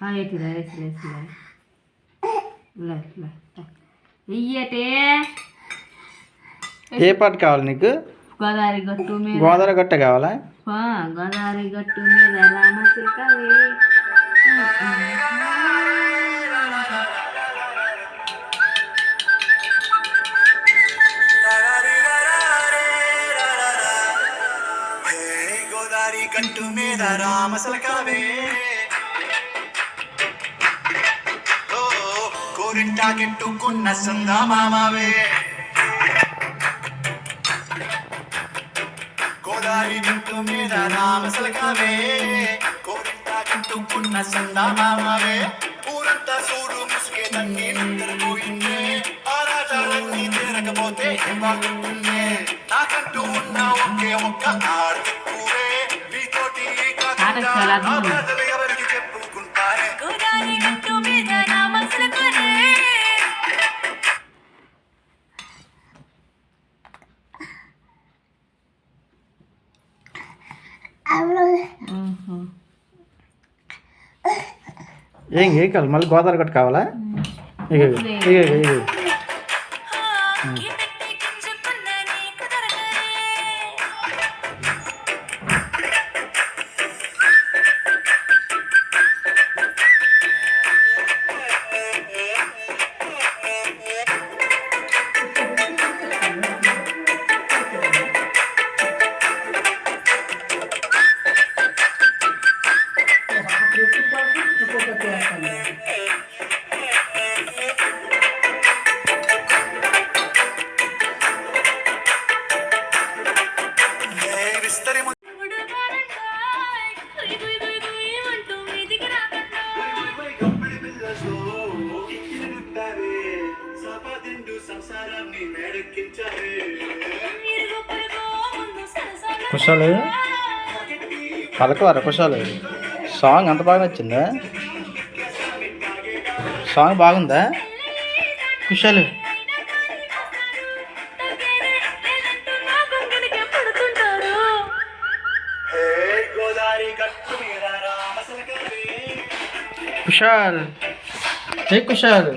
ఎట్లా లే లే ఇయ్యటే ఏ పాట కావాలి నీకు? గోదావరి గట్టు మీద. గోదావరి గట్ట కావాలా? గోదావరి గట్టు మీద రామచిలకవే గట్టు మీద రామసలకావే కోరింటా కెట్టుకున్న సందామామావే. గోదారి గట్టు మీద రామసలకావే. కోరింటా కెట్టుకున్న సందామామావే. ఊరంతా చూడు ముసుగే తన్ని నిద్రపోయిందే ఆరాటాలన్నీ తీరకపోతే బాగుంటుందే నాకంటూ ఉన్న ఒకే ఒక్క ఆడెక్కువే నీతోటి ఎవరికి చెప్పుకుంటారే? గోదావరి గట్టు మీద ఏం ఏ కావాలి? మళ్ళీ గోదావరి గట్ట కావాలా? ఇక ఇక సరసాలు కుషాలు పలకవారా కుషాలు? సాంగ్ అంత బాగా నచ్చిందా? సాంగ్ బాగుందా? కుషాలు? మీద రామసలకవే కుషాల్ ఏ కుషాల్